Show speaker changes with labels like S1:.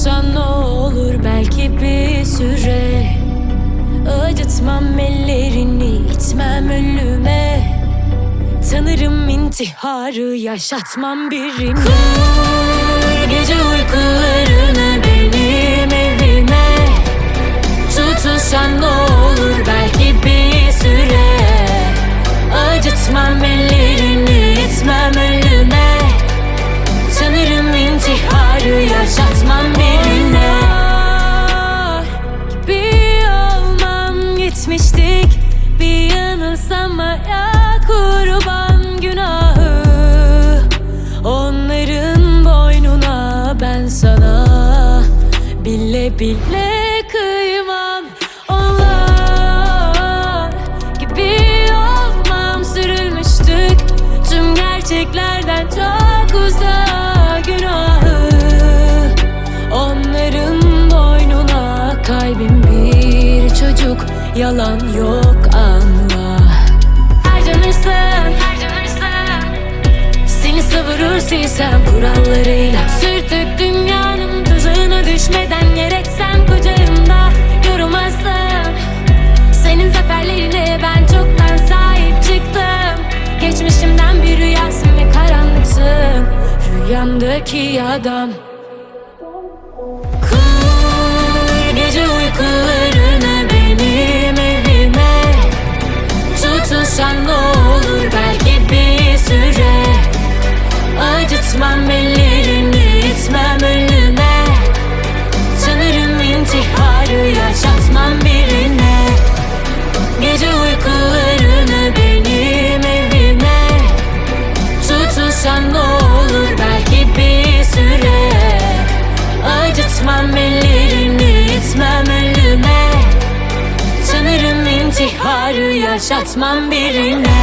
S1: Tutulsan ne olur belki bir süre. Acıtmam ellerini itmem ölüme Tanırım intiharı yaşatmam birine Kur gece uykularını olmam gitmiştik Bir yanılsamaya kurban günahı. Onların boynuna ben sana Bile bile kıymam Onlar gibi olmam. Sürülmüştük Tüm gerçeklerden çok uzak günahı Onların boynuna kalbim bir çocuk Yalan yok anla Harcanırsın Seni savurur silsem kurallarıyla. Sürtük dünyanın tuzağına düşmeden yer etsem kucağımda Yorulmazsın Senin zaferlerine ben çoktan sahip çıktım. Geçmişimden bir rüyasın ve karanlıksın. Rüyamdaki adam Tutulsan ne olur belki bir süre Acıtmam ellerini yaşatmam birine